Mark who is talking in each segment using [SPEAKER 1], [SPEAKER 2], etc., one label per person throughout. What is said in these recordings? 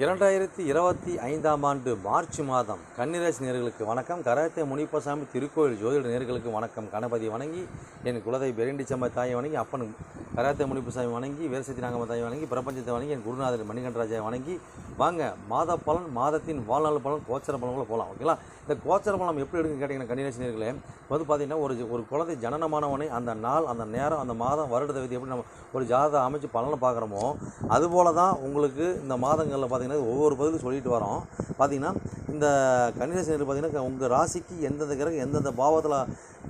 [SPEAKER 1] இரண்டாயிரத்தி இருபத்தி ஐந்தாம் ஆண்டு மார்ச் மாதம் கன்னிராசி நேர்களுக்கு வணக்கம். கராத்தே முனிப்பசாமி திருக்கோயில் ஜோதிட நேர்களுக்கு வணக்கம். கணபதி வணங்கி என் குலதை பெரண்டிச்சம்மா தாயை வணங்கி அப்பன் கராத்தே முனிப்பசாமி வணங்கி வீரசக்தி நாகம்ம தாயை வணங்கி பிரபஞ்சத்தை வணங்கி என் குருநாதர் மணிகண்டராஜாவை வணங்கி வாங்க மாத பலன் மாதத்தின் வாழ்நாள் பலன் கோச்சர பலன்களை போகலாம் ஓகேங்களா? இந்த கோச்சர பலம் எப்படி எடுக்குன்னு கேட்டிங்கன்னா கன்னிராசி வந்து பார்த்தீங்கன்னா ஒரு ஒரு குழந்தை ஜனனமானவனை அந்த நாள் அந்த நேரம் அந்த மாதம் வருட தேதி எப்படி நம்ம ஒரு ஜாதகத்தை அமைச்சு பலனை பார்க்குறோமோ அதுபோல தான் உங்களுக்கு இந்த மாதங்களில் பார்த்தீங்கன்னா ஒவ்வொரு பதிலும் சொல்லிட்டு வரோம். பார்த்தீங்கன்னா இந்த கன்னிராசி நேர்கள் பார்த்தீங்கன்னா உங்கள் ராசிக்கு எந்தெந்த கிரகம் எந்தெந்த பாவத்தில்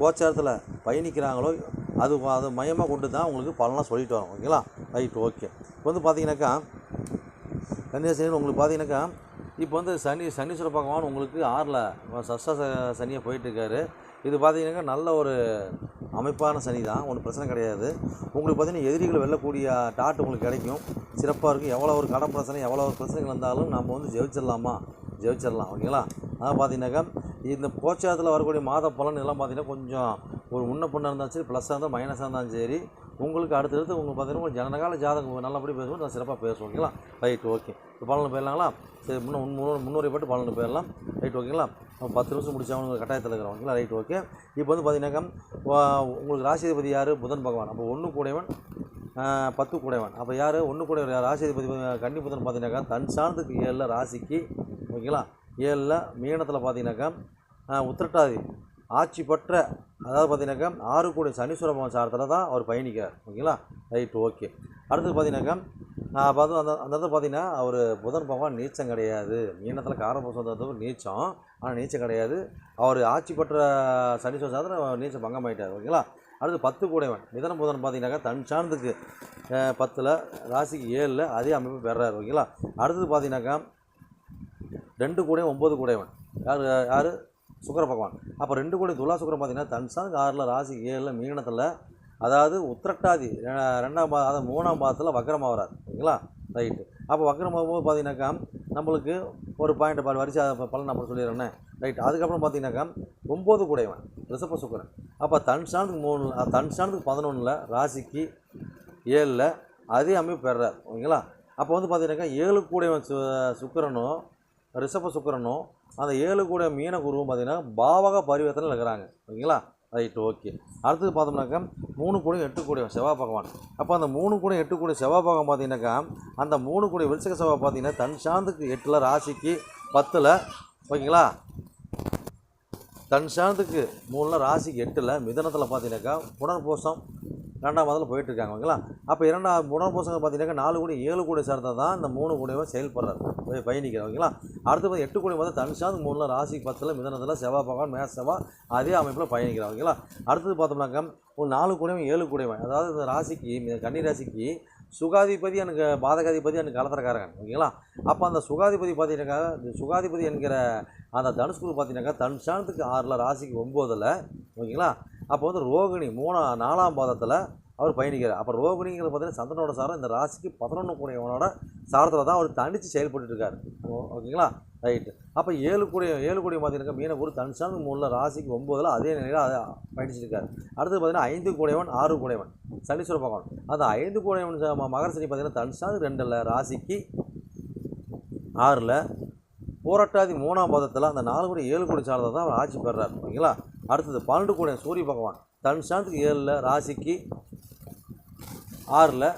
[SPEAKER 1] கோச்சாரத்தில் பயணிக்கிறாங்களோ அது அது மையமாக கொண்டு தான் உங்களுக்கு பலனாக சொல்லிட்டு வரோம் ஓகேங்களா? Right okay. இப்போ வந்து பார்த்தீங்கன்னாக்கா கன்னிராசி உங்களுக்கு பார்த்தீங்கன்னாக்கா இப்போ வந்து சனி சனீஸ்வர பகவான் உங்களுக்கு ஆறில் சஷ்ட ச- சனியாக போயிட்டுருக்காரு. இது பார்த்தீங்கன்னாக்கா நல்ல ஒரு அமைப்பான சனி தான். ஒன்றும் பிரச்சனை கிடையாது. உங்களுக்கு பார்த்தீங்கன்னா எதிரிகள் வெல்லக்கூடிய டாட் உங்களுக்கு கிடைக்கும். சிறப்பாக இருக்கும். எவ்வளோ ஒரு கடன் பிரச்சனை எவ்வளோ ஒரு பிரச்சனைகள் வந்தாலும் நம்ம வந்து ஜெயிச்சிடலாமா? ஜெயிச்சிடலாம். ஓகேங்களா? அதான் பார்த்தீங்கன்னாக்கா இந்த கோச்சாரத்தில் வரக்கூடிய மாத பலன் எல்லாம் பார்த்தீங்கன்னா கொஞ்சம் ஒரு முன்ன பொண்ணாக இருந்தாலும் சரி ப்ளஸ்ஸாக இருந்தால் மைனஸாக இருந்தாலும் சரி உங்களுக்கு அடுத்தடுத்து உங்களுக்கு பார்த்தீங்கன்னா ஒரு ஜனகால ஜாதகம் நல்லபடி பேசுவோம் நான் சிறப்பாக பேசுவோம் ஓகேங்களா? ரைட் ஓகே இப்போ பலனு போயிடலாங்களா சரி முன்ன முன்னூறு முன்னூறு பலன் போயிடலாம் ரைட் ஓகேங்களா? நம்ம பத்து நிமிஷம் முடிச்சவங்க கட்டாயத்தில் இருக்கிறோம் ஓகேங்களா? ரைட் ஓகே இப்போ வந்து பார்த்தீங்கன்னாக்கா உங்களுக்கு ராசிபதி யார்? புதன் பகவான். அப்போ ஒன்று கூடையவன் பத்து கூடையவன். அப்போ யார்? ஒன்று கூடையவர் யார்? ராசிபதி கன்னி புதன் பார்த்தீங்கன்னாக்கா தன் சார்ந்துக்கு ஏழில் ராசிக்கு ஓகேங்களா? ஏழில் மீனத்தில் பார்த்தீங்கன்னாக்கா உத்திரட்டாதி ஆட்சி பற்ற அதாவது பார்த்தீங்கன்னாக்கா ஆறு கோடி சனீஸ்வர பகவான் சாரத்தில் தான் அவர் பயணிக்கிறார். ஓகேங்களா? Right okay. அடுத்தது பார்த்தீங்கன்னாக்கா நான் பார்த்து அந்த அந்த இடத்துல பார்த்தீங்கன்னா அவர் புதன் பகவான் நீச்சம் கிடையாது. மீனத்தில் காரபூசம் நீச்சம் ஆனால் நீச்சம் கிடையாது. அவர் ஆட்சி பெற்ற சனீஸ்வர சாதனை நீச்சம் பங்கமாயிட்டார். ஓகேங்களா? அடுத்து பத்து கூடைவன் மிதன புதன் பார்த்தீங்கன்னாக்கா தன் சார்ந்துக்கு பத்தில் ராசிக்கு ஏழில் அதே அமைப்பு பெறாரு. ஓகேங்களா? அடுத்தது பார்த்தீங்கன்னாக்கா ரெண்டு கூடையும் ஒம்பது கூடைவன் யார் யார்? சுக்கர பகவான். அப்போ ரெண்டு கோடி துலா சுக்கரம் பார்த்தீங்கன்னா தன்சாங் ஆறில் ராசி ஏழில் மீனத்தில் அதாவது உத்திரட்டாதி ரெ- ரெண்டாம் பா அதாவது மூணாம் பாதத்தில் வக்கரமாகறார் ஓகேங்களா ரைட்டு. அப்போ வக்கரமாகும்போது பார்த்தீங்கன்னாக்கா நம்மளுக்கு ஒரு பாயிண்ட் பால் வரிசை பலன் நம்ம சொல்லிடுறேன்னே. ரைட் அதுக்கப்புறம் பார்த்தீங்கன்னாக்கா ஒம்பது கூடையவன் ரிசப்ப சுக்கரன். அப்போ தன் ஸ்டாண்டுக்கு மூணு தன் ஸ்டாண்டுக்கு பதினொன்றில் ராசிக்கு ஏழில் அதே அமைப்பு பெறார். ஓகேங்களா அப்போ வந்து பார்த்தீங்கன்னாக்கா ஏழு கூடையவன் சு சுக்கரனும் ரிஷப சுக்கரனும் அந்த ஏழு கூட மீன குருவும் பார்த்தீங்கன்னா பாவக பரிவர்த்தனை இருக்கிறாங்க. ஓகேங்களா? Right okay. அடுத்தது பார்த்தோம்னாக்கா மூணு கூட எட்டு கூடிய செவ்வாய் பகவான். அப்போ அந்த மூணு கூட எட்டு கூடிய செவ்வாய் பகவான் பார்த்தீங்கன்னாக்கா அந்த மூணு கூடை விருச்சக செவ்வாய் பார்த்தீங்கன்னா தன் சாந்துக்கு எட்டில் ராசிக்கு பத்தில் ஓகேங்களா? தன் சாந்துக்கு மூணில் ராசிக்கு எட்டில் மிதனத்தில் பார்த்தீங்கன்னாக்கா புனர்போஷம் ரெண்டாம் மாதத்தில் போயிட்டுருக்காங்க ஓகேங்களா? அப்போ இரண்டாம் புனர்பூசங்க பார்த்தீங்கன்னா நாலு கோடி ஏழு கோடி சேர்ந்தா தான் இந்த மூணு கோடியும் செயல்படுறார். பயணிக்கிறார் ஓகேங்களா? அடுத்து வந்து எட்டு கோடி வந்து தனுஷாந்து மூணில் ராசிக்கு பத்தில் மிதனத்தில் செவ்வாய் பகவான் மேச செவ்வாய் அதே அமைப்பில் பயணிக்கிறார் ஓகேங்களா? அடுத்தது பார்த்தோம்னாக்கா ஒரு நாலு கூடையும் ஏழு கூடையும் அதாவது இந்த ராசிக்கு இந்த கன்னி ராசிக்கு சுகாதிபதி எனக்கு பாதகாதிபதி எனக்கு கலத்துறக்காரங்க ஓகேங்களா? அப்போ அந்த சுகாதிபதி பார்த்தீங்கன்னாக்கா இந்த சுகாதிபதி என்கிற அந்த தனுஷ்குரு பார்த்தீங்கன்னாக்கா தனுஷானத்துக்கு ஆறில் ராசிக்கு ஒம்போதில் ஓகேங்களா? அப்போ வந்து ரோகிணி மூணா நாலாம் பாதத்தில் அவர் பயணிக்கிறார். அப்போ ரோகிணிங்கிறது பார்த்தீங்கன்னா சந்திரனோட சாரம் இந்த ராசிக்கு பதினொன்று கூடியவனோட சாரத்தில் தான் அவர் தனித்து செயல்பட்டுருக்காரு ஓ- ஓகேங்களா? ரைட்டு. அப்போ ஏழு கூடிய ஏழு கூடிய பார்த்தீங்கன்னா மீனகுரு தன் சாணத்துக்கு மூணில் ராசிக்கு ஒம்போதில் அதே நிலையில் அதை பயணிச்சிருக்காரு. அடுத்து பார்த்தீங்கன்னா ஐந்து கூடையவன் ஆறு கூடையவன். சனீஸ்வர பகவான். அந்த ஐந்து கூடையவன் ம- மகர சனி பார்த்தீங்கன்னா தன் ரெண்டில் ராசிக்கு ஆறில். போராட்டாதி மூணாம் பதத்தில் அந்த நாலு கோடி ஏழு கோடி சார்ந்ததை தான் அவர் ஆட்சி பெறார். ஓகேங்களா? அடுத்தது பன்னெண்டு கூட சூரிய பகவான். தன் சாந்தத்துக்கு ஏழில் ராசிக்கு ஆறில்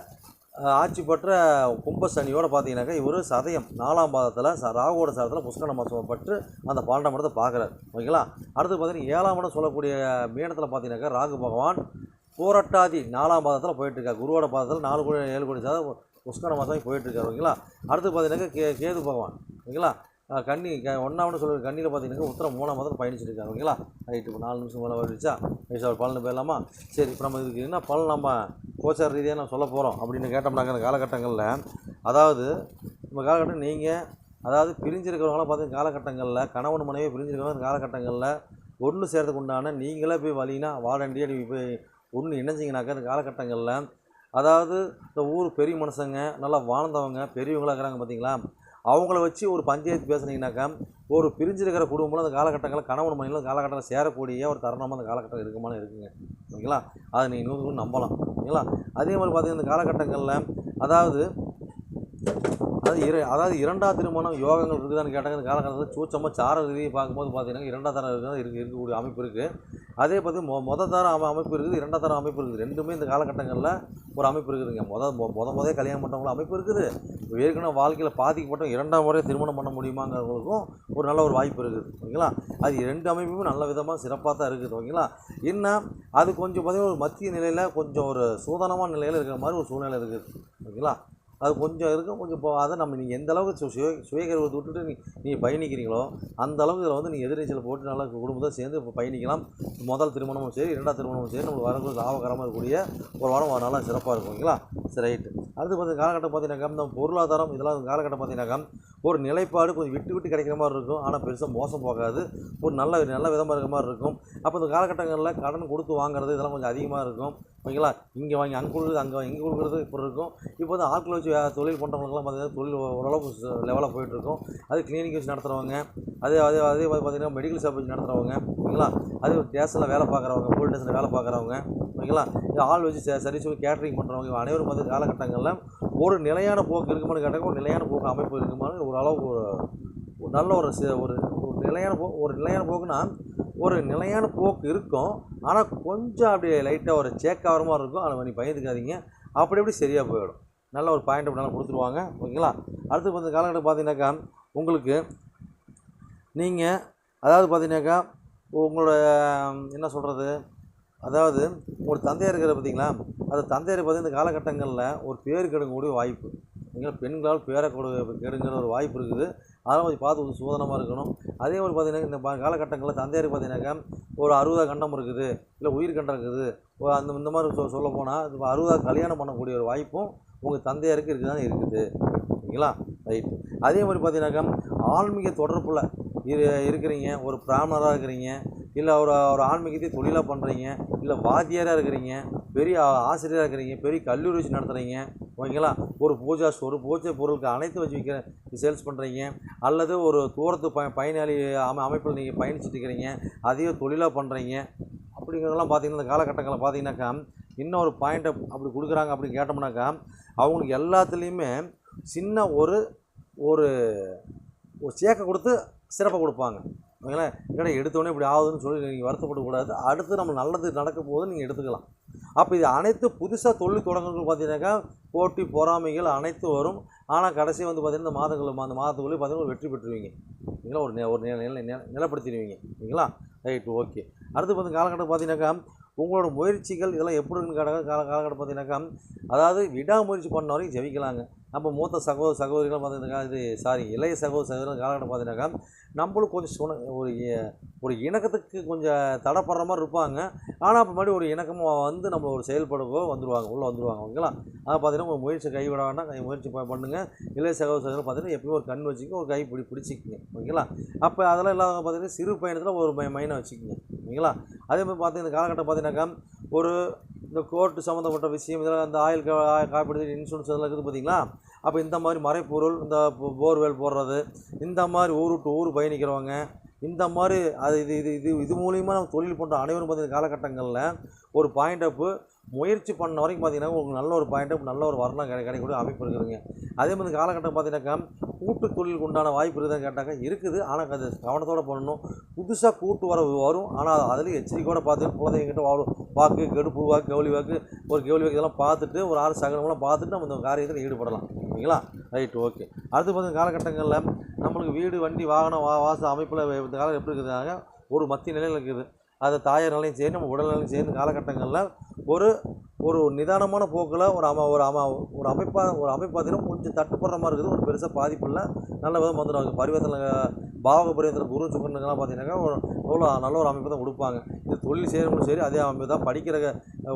[SPEAKER 1] ஆட்சி பெற்ற கும்ப சனியோட பார்த்தீங்கன்னாக்கா இவர் சதயம் நாலாம் பாதத்தில் ச ராகுவோட சதத்தில் புஷ்கர மாதம் பற்று அந்த பன்னெண்டாம் இடத்தை பார்க்குறாரு. ஓகேங்களா? அடுத்து பார்த்தீங்கன்னா ஏழாம் இடம் சொல்லக்கூடிய மீனத்தில் பார்த்தீங்கன்னாக்கா ராகு பகவான் போராட்டாதி நாலாம் பாதத்தில் போயிட்டுருக்கார். குருவோட பாதத்தில் நாலு கோடி ஏழு கோடி சதம் புஷ்கர மாதம் போயிட்டுருக்காரு. ஓகேங்களா? அடுத்து பார்த்தீங்கன்னாக்கா கே கேது பகவான். ஓகேங்களா? கண்ணி க ஒன்றாவது சொல்லுற கண்ணியில் பார்த்தீங்கன்னா உத்தரம் மூணாம் மாதம் பயணிச்சிட்டு இருக்காங்க ஓகேங்களா? ரைட்டு இப்போ நாலு நிமிஷம் மேலே வருச்சா வயசு ஒரு பலன் போயிடலாமா சரி இப்போ நம்ம இதுக்கு என்ன பலன் நம்ம கோச்சார ரீதியாக நம்ம சொல்ல போகிறோம் அப்படின்னு கேட்டோம்னாக்க அந்த காலகட்டங்களில் அதாவது நம்ம காலகட்டம் நீங்கள் அதாவது பிரிஞ்சிருக்கிறவங்களாம் பார்த்தீங்கன்னா காலகட்டங்களில் கணவன் மனைவி பிரிஞ்சிருக்கிறவங்க காலகட்டங்களில் ஒன்று சேர்த்துக்கு உண்டான நீங்களே போய் வழினா வாடண்டியாக நீங்கள் போய் ஒன்று இணைஞ்சிங்கனாக்கா இந்த காலகட்டங்களில் அதாவது இந்த ஊர் பெரிய மனுஷங்க நல்லா வாழ்ந்தவங்க பெரியவங்களாக இருக்கிறாங்க பார்த்தீங்களா அவங்கள வச்சு ஒரு பஞ்சாயத்து பேசுனீங்கன்னாக்கா ஒரு பிரிஞ்சிருக்கிற குடும்பம் அந்த காலகட்டங்களில் கணவன் மணியில் அந்த காலகட்டத்தில் சேரக்கூடிய ஒரு தருணமாக அந்த காலகட்டம் இருக்குமானு இருக்குங்க. ஓகேங்களா? அதை நீங்கள் நூறு நம்பலாம். ஓகேங்களா? அதே மாதிரி பார்த்தீங்கன்னா இந்த காலகட்டங்களில் அதாவது அதாவது இர அதாவது இரண்டாவது திருமணம் யோகங்கள் இருக்குதான்னு கேட்டாங்க இந்த காலகட்டத்தில் சூச்சமாக சார ரீதியை பார்க்கும்போது பார்த்தீங்கன்னா இரண்டாம் தரம் இருக்கு இருக்கக்கூடிய அமைப்பு இருக்குது அதே பார்த்து மொ மொதல் தர அமைப்பு இருக்குது இரண்டாம் தரம் அமைப்பு இருக்குது. ரெண்டுமே இந்த காலகட்டங்களில் ஒரு அமைப்பு இருக்குதுங்க. மொதல் மொ முத முதே கல்யாணம் பண்ணுறவங்களும் அமைப்பு இருக்குது. ஏற்கனவே வாழ்க்கையில் பாதிக்கப்பட்ட இரண்டாம் முறை திருமணம் பண்ண முடியுமாங்கிறவங்களுக்கும் ஒரு நல்ல ஒரு வாய்ப்பு இருக்குது. ஓகேங்களா? அது ரெண்டு அமைப்புமே நல்ல விதமாக சிறப்பாக தான் இருக்குது. ஓகேங்களா? என்ன? அது கொஞ்சம் பார்த்தீங்கன்னா ஒரு மத்திய நிலையில் கொஞ்சம் ஒரு சூதனமான நிலையில் இருக்கிற மாதிரி ஒரு சூழ்நிலை இருக்குது. ஓகேங்களா? அது கொஞ்சம் இருக்கும் கொஞ்சம் இப்போ அதை நம்ம நீங்கள் எந்த அளவுக்கு சு- சுய சுயகர்வத்தை விட்டுட்டு நீ நீங்கள் பயணிக்கிறீங்களோ அந்த அளவுக்கு இதில் வந்து நீங்கள் எதிர்நீச்சல் போட்டு நல்லா குடும்பத்தை சேர்ந்து இப்போ பயணிக்கலாம். முதல் திருமணமும் சரி இரண்டாம் திருமணமும் சரி நம்மளுக்கு வரக்கூடிய லாபகரமாக இருக்கக்கூடிய ஒரு வாரம் நல்லா சிறப்பாக இருக்கும் ஓகேங்களா? சரி ரைட்டு. அடுத்து பார்த்து காலகட்டம் பார்த்தீங்கன்னாக்கா இந்த பொருளாதாரம் இதெல்லாம் காலகட்டம் பார்த்தீங்கன்னாக்கா ஒரு நிலைப்பாடு கொஞ்சம் விட்டு விட்டு கிடைக்கிற மாதிரி இருக்கும். ஆனால் பெருசாக மோசம் போகாது. ஒரு நல்ல நல்ல விதமாக இருக்கிற மாதிரி இருக்கும். அப்போ இந்த காலகட்டங்களில் கடன் கொடுத்து வாங்குறது இதெல்லாம் கொஞ்சம் அதிகமாக இருக்கும். ஓகேங்களா? இங்கே வாங்கி அங்கே கொடுக்குறது அங்கே இங்கே கொடுக்குறது இப்படி இருக்கும். இப்போ வந்து ஆட்களை வச்சு தொழில் பண்ணுறவங்களுக்குலாம் பார்த்தீங்கன்னா தொழில் ஓரளவுக்கு லெவலாக போயிட்டுருக்கும் அது கிளினிக் வச்சு நடத்துகிறவங்க அதே அதே அதே மாதிரி பார்த்திங்கன்னா மெடிக்கல் ஷாப் வச்சு நடத்துகிறவங்க ஓகேங்களா? அதே ஸ்டேஷனில் வேலை பார்க்குறவங்க போலீஸ் ஸ்டேஷனில் வேலை பார்க்குறவங்க ஓகேங்களா? இது ஆள் வச்சு ச- சரி சொல்லி கேட்ரிங் பண்ணுறவங்க அனைவரும் வந்து காலகட்டங்களில் ஒரு நிலையான போக்கு இருக்குமான்னு கேட்டால் ஒரு நிலையான போக்கு அமைப்பு இருக்குமான்னு ஒரு அளவுக்கு ஒரு நல்ல ஒரு ஒரு ஒரு நிலையான போ ஒரு நிலையான போக்குன்னா ஒரு நிலையான போக்கு இருக்கும். ஆனால் கொஞ்சம் அப்படியே லைட்டாக ஒரு சேக்காகிற மாதிரி இருக்கும். ஆனால் நீ பயந்துக்காதீங்க. அப்படி அப்படி சரியாக போயிடும். நல்ல ஒரு பாயிண்ட் அப்படி நல்லா கொடுத்துருவாங்க. ஓகேங்களா? அடுத்து கொஞ்சம் காலகட்டம் பார்த்தீங்கன்னாக்கா உங்களுக்கு நீங்கள் அதாவது பார்த்தீங்கன்னாக்கா உங்களோட என்ன சொல்கிறது அதாவது ஒரு தந்தையார் இருக்கிற பார்த்தீங்களா அந்த தந்தையார் பார்த்தீங்கன்னா இந்த காலகட்டங்களில் ஒரு பேர் கெடுங்கக்கூடிய வாய்ப்பு. நீங்கள் பெண்களால் பேரை கொடு கெடுங்கிற ஒரு வாய்ப்பு இருக்குது. அதெல்லாம் கொஞ்சம் பார்த்து கொஞ்சம் சோதனமாக இருக்கணும். அதே மாதிரி பார்த்தீங்கன்னா இந்த காலகட்டங்களில் தந்தையார் பார்த்தீங்கன்னாக்கா ஒரு அறுபதா கண்டம் இருக்குது இல்லை உயிர் கண்டம் இருக்குது. அந்த இந்த மாதிரி சொ சொல்ல போனால் அறுபதா கல்யாணம் பண்ணக்கூடிய ஒரு வாய்ப்பும் உங்கள் தந்தையாருக்கு இருக்குதான் இருக்குது. ஓகேங்களா ரைட். அதே மாதிரி பார்த்தீங்கன்னாக்கா ஆன்மீக தொடர்பில் இரு இருக்கிறீங்க ஒரு பிராமணராக இருக்கிறீங்க இல்லை ஒரு ஒரு ஆன்மீகத்தை தொழிலாக பண்ணுறீங்க இல்லை வாத்தியாராக இருக்கிறீங்க பெரிய ஆசிரியராக இருக்கிறீங்க பெரிய கல்லூரி வச்சு நடத்துகிறீங்க ஓகேங்களா? ஒரு பூஜா ஒரு பூஜை பொருளுக்கு அனைத்து வச்சு விற்கிற சேல்ஸ் பண்ணுறீங்க அல்லது ஒரு தூரத்து ப பயனாளி அமை அமைப்பில் நீங்கள் பயணிச்சுட்டு இருக்கிறீங்க அதையும் தொழிலாக பண்ணுறீங்க அப்படிங்கிறதெல்லாம் பார்த்தீங்கன்னா இந்த காலகட்டங்களில் பார்த்தீங்கன்னாக்கா இன்னொரு பாயிண்ட்டை அப்படி கொடுக்குறாங்க அப்படின்னு கேட்டோம்னாக்கா அவங்களுக்கு எல்லாத்துலேயுமே சின்ன ஒரு ஒரு ஒரு சேக்கை கொடுத்து சிறப்பாக கொடுப்பாங்க. ஓகேங்களா ஏன்னா எடுத்தோடனே இப்படி ஆகுதுன்னு சொல்லி நீங்கள் வருத்தப்படக்கூடாது அடுத்து நம்ம நல்லது நடக்க போது நீங்கள் எடுத்துக்கலாம். அப்போ இது அனைத்து புதுசாக தொழில் தொடங்குறது பார்த்தீங்கன்னாக்கா போட்டி பொறாமைகள் அனைத்து வரும். ஆனால் கடைசி வந்து பார்த்தீங்கன்னா இந்த மாதங்கள் அந்த மாதத்துக்குள்ளே பார்த்தீங்கன்னா வெற்றி பெற்றுருவீங்க. ஓகேங்களா ஒரு நி- ஒரு நில நில நில- நிலப்படுத்திடுவீங்க. ஓகேங்களா ரைட் ஓகே. அடுத்து பார்த்து காலகட்டம் பார்த்தீங்கன்னாக்கா உங்களோட முயற்சிகள் இதெல்லாம் எப்படி இருக்குன்னு கால காலகட்டம் பார்த்தீங்கன்னாக்கா அதாவது விடாமுயற்சி பண்ண வரைக்கும் ஜெயிக்கலாங்க. நம்ம மூத்த சகோதர சகோதரிகள் பார்த்தீங்கன்னாக்கா இது சாரி இளைய சகோதர சகோதரர் காலகட்டம் பார்த்தீங்கன்னாக்கா நம்மளும் கொஞ்சம் சுண ஒரு ஒரு இணக்கத்துக்கு கொஞ்சம் தடைப்படுற மாதிரி இருப்பாங்க. ஆனால் அப்போ மாதிரி ஒரு இணக்கமாக வந்து நம்ம ஒரு செயல்படவோ வந்துடுவாங்க உள்ளே வந்துடுவாங்க ஓகேங்களா? அதை பார்த்தீங்கன்னா உங்கள் முயற்சி கைவிட வேண்டாம். கை முயற்சி பண்ணுங்கள் பண்ணுங்க. இளைய சகோதர பார்த்தீங்கன்னா எப்பயும் ஒரு கண் வச்சுக்கோங்க ஒரு கை பிடி பிடிச்சிக்கிங்க ஓகேங்களா? அப்போ அதெல்லாம் இல்லாதவங்க பார்த்தீங்கன்னா சிறு பயணத்தில் ஒரு மை மைனை வச்சுக்கிங்க ஓகேங்களா? அதே மாதிரி பார்த்தீங்கன்னா இந்த காலகட்டம் பார்த்தீங்கன்னாக்கா ஒரு இந்த கோர்ட்டு சம்மந்தப்பட்ட விஷயம் இதெல்லாம் அந்த ஆயில் காப்பீடு இன்சூரன்ஸ் இதெல்லாம் இருக்குது பார்த்தீங்களா அப்போ இந்த மாதிரி மறைப்பொருள் இந்த போர்வெல் போடுறது இந்த மாதிரி ஊர் விட்டு ஊர் பயணிக்கிறவங்க இந்த மாதிரி அது இது இது இது இது மூலிமா நம்ம தொழில் பண்ணுற அனைவரும் பார்த்தீங்கன்னா காலகட்டங்களில் ஒரு பாயிண்ட் அப்பு முயற்சி பண்ண வரைக்கும் பார்த்தீங்கன்னா உங்களுக்கு நல்ல ஒரு பாயிண்ட் அப் நல்ல ஒரு வர்ணம் கிடை கிடைக்கக்கூடிய அமைப்பு இருக்குதுங்க. அதே மாதிரி காலகட்டம் பார்த்தீங்கன்னாக்கா கூட்டு தொழிலுக்கு உண்டான வாய்ப்பு இருக்குதுன்னு கேட்டாக்கா இருக்குது. ஆனால் அது கவனத்தோடு பண்ணணும். புதுசாக கூட்டு வர வரும். ஆனால் அதுலேயும் எச்சரிக்கையோட பார்த்து குழந்தைங்கிட்ட வாழும் வாக்கு கெடுப்பு வாக்கு கவுளி வாக்கு ஒரு கவுளி வாக்கு இதெல்லாம் பார்த்துட்டு ஒரு ஆறு சகனமெல்லாம் பார்த்துட்டு நம்ம இந்த காரியத்தில் ஈடுபடலாம். ஓகேங்களா? Right okay. அடுத்து பார்த்தீங்கன்னா காலகட்டங்களில் நம்மளுக்கு வீடு வண்டி வாகனம் வா வாச அமைப்பில் இந்த காலம் எப்படி இருக்குதுனாங்க ஒரு மத்திய நிலையில் இருக்குது. அது தாயார் நிலையும் சரி நம்ம உடல்நிலையும் சேர்ந்து காலகட்டங்களில் ஒரு ஒரு நிதானமான போக்கில் ஒரு அம ஒரு அம ஒரு அமைப்பாக ஒரு அமைப்பு பார்த்தீங்கன்னா கொஞ்சம் தட்டுப்படுற மாதிரி இருக்குது. ஒரு பெருசாக பாதிப்பு இல்லை நல்ல விதம் வந்துடுவாங்க பரிவர்த்தனை பாவக பரிவர்த்தனை குரு சுக்கரனுக்கெல்லாம் பார்த்தீங்கன்னாக்கா ஒரு எவ்வளோ நல்ல ஒரு அமைப்பு தான் கொடுப்பாங்க. இது தொழில் செய்கிறவங்களும் சரி அதே அமைப்பு தான் படிக்கிற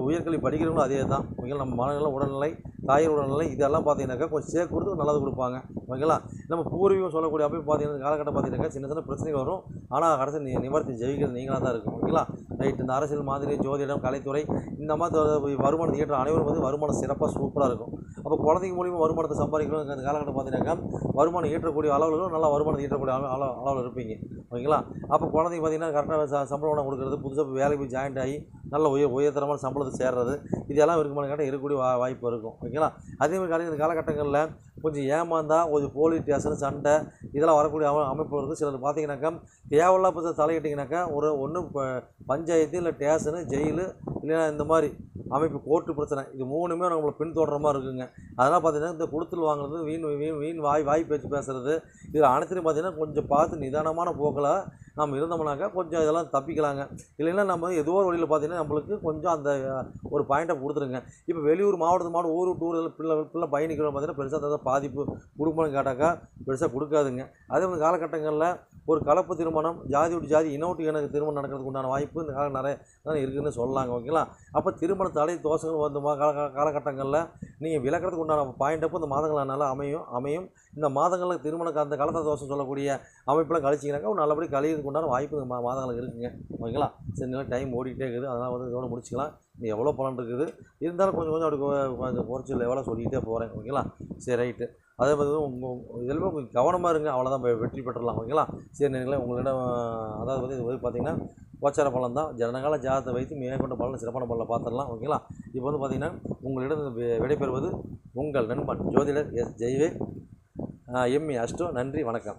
[SPEAKER 1] உயர்கல்வி படிக்கிறவங்களும் அதே தான். நம்ம மனநிலை உடல்நிலை தாயார் உடல்நிலை இதெல்லாம் பார்த்தீங்கன்னாக்கா கொஞ்சம் சேர்த்து கொடுத்து நல்லது கொடுப்பாங்க. ஓகேங்களா? நம்ம பூர்வீகம் சொல்லக்கூடிய அமைப்பு பார்த்தீங்கன்னா காலகட்டம் பார்த்தீங்கன்னாக்கா சின்ன சின்ன பிரச்சனைகள் வரும். ஆனால் கடைசி நி நிவர்த்தி ஜெயிக்கிறது நீங்களாக தான் இருக்கும். ஓகேங்களா? ரைட் இந்த அரசியல் மாதிரி ஜோதிடம் கலைத்துறை இந்த மாதிரி வருமானம் ஈட்டுற அனைவரும் வந்து வருமானம் சிறப்பாக சூப்பராக இருக்கும். அப்போ குழந்தைங்க மூலியமாக வருமானத்தை சம்பாதிக்கணும் இந்த காலகட்டம் பார்த்தீங்கன்னாக்கா வருமானம் ஈட்டக்கூடிய அளவுகளும் நல்லா வருமானம் ஈட்டக்கூடிய அளவு அளவு அளவில் இருப்பீங்க. ஓகேங்களா? அப்போ குழந்தைங்க பார்த்தீங்கன்னா கரெக்டாக சம்பளம் கொடுக்குறது புதுசாக வேலைக்கு போய் ஜாயின்ட் ஆகி நல்ல உயர் உயர்தரமான சம்பளத்தை சேர்றது இதெல்லாம் இருக்குமான கேட்டால் இருக்கக்கூடிய வா வாய்ப்பு இருக்கும். ஓகேங்களா? அதே மாதிரி காலையில் இந்த காலகட்டங்களில் கொஞ்சம் ஏமாந்தா கொஞ்சம் போலீஸ் ஸ்டேஷன் சண்டை இதெல்லாம் வரக்கூடிய அமைப்பு இருக்குது சிலர் பார்த்தீங்கன்னாக்கா தேவையில்லா பற்றி தலையிட்டிங்கனாக்கா ஒரு ஒன்று பஞ்சாயத்து இல்லை ஸ்டேஷனு ஜெயிலு இல்லைன்னா இந்த மாதிரி அமைப்பு கோர்ட்டு பிரச்சனை. இது மூணுமே நம்மளை பின்தொடர மாதிரி இருக்குங்க. அதெல்லாம் பார்த்தீங்கன்னா இந்த கொடுத்தல் வாங்குறது வீண் வீண் வீண் வாய் வாய் பேச்சு பேசுகிறது இதில் அனைத்துலையும் பார்த்தீங்கன்னா கொஞ்சம் பார்த்து நிதானமான போக்கில் நம்ம இருந்தோம்னாக்கா கொஞ்சம் இதெல்லாம் தப்பிக்கலாங்க. இல்லைன்னா நம்ம ஏதோ ஒரு வழியில் பார்த்தீங்கன்னா நம்மளுக்கு கொஞ்சம் அந்த ஒரு பாயிண்ட்டை கொடுத்துருங்க. இப்போ வெளியூர் மாவட்டத்து மாவட்டம் ஊர் விட்டு ஊர் பிள்ளை பிள்ளை பயணிக்கிறோம் பார்த்தீங்கன்னா பெருசாக அந்த பாதிப்பு கொடுக்கணும்னு கேட்டாக்கா பெருசாக கொடுக்காதுங்க. அதே மாதிரி காலகட்டங்களில் ஒரு கலப்பு திருமணம் ஜாதி விட்டு ஜாதி இன எனக்கு திருமணம் நடக்கிறதுக்கு உண்டான வாய்ப்பு இந்த காலம் நிறைய இருக்குதுன்னு சொல்லலாங்க ஓகேங்களா? அப்போ திருமண தடை தோசைகள் வந்து கால காலகட்டங்களில் நீங்கள் விளக்கிறதுக்கு உண்டான பாயிண்டப்போ இந்த மாதங்களானால அமையும் அமையும். இந்த மாதங்களில் திருமண அந்த காலத்த தோசை சொல்லக்கூடிய அமைப்பெல்லாம் கழிச்சிங்கனாக்கா ஒரு நல்லபடி கழியறதுக்கு உண்டான வாய்ப்பு இந்த மா மாதங்களுக்கு இருக்குங்க ஓகேங்களா? சரி நல்லா டைம் ஓடிக்கிட்டே இருக்குது. அதனால் வந்து இதோட முடிச்சுக்கலாம். நீ எவ்வளோ பலன் இருக்குது இருந்தாலும் கொஞ்சம் கொஞ்சம் அப்படி கொஞ்சம் குறைச்சி லெவலாக சொல்லிக்கிட்டே போகிறேன் ஓகேங்களா? சரி ரைட்டு. அதே மாதிரி உங்கள் இதில் கொஞ்சம் கவனமாக இருங்க. அவ்வளோதான் வெற்றி பெற்றலாம் ஓகேங்களா? சரி நீங்களே உங்களிடம் அதாவது வந்து இது வந்து பார்த்தீங்கன்னா கோச்சார பலன் தான். ஜனகால ஜாதத்தை வைத்து மேற்கொண்ட பலன் சிறப்பான பலனை பார்த்துடலாம் ஓகேங்களா? இப்போ வந்து பார்த்தீங்கன்னா உங்களிடம் விடைபெறுவது உங்கள் நண்பன் ஜோதிடர் எஸ். ஜெய்வே எம்இ அஷ்டோ நன்றி வணக்கம்.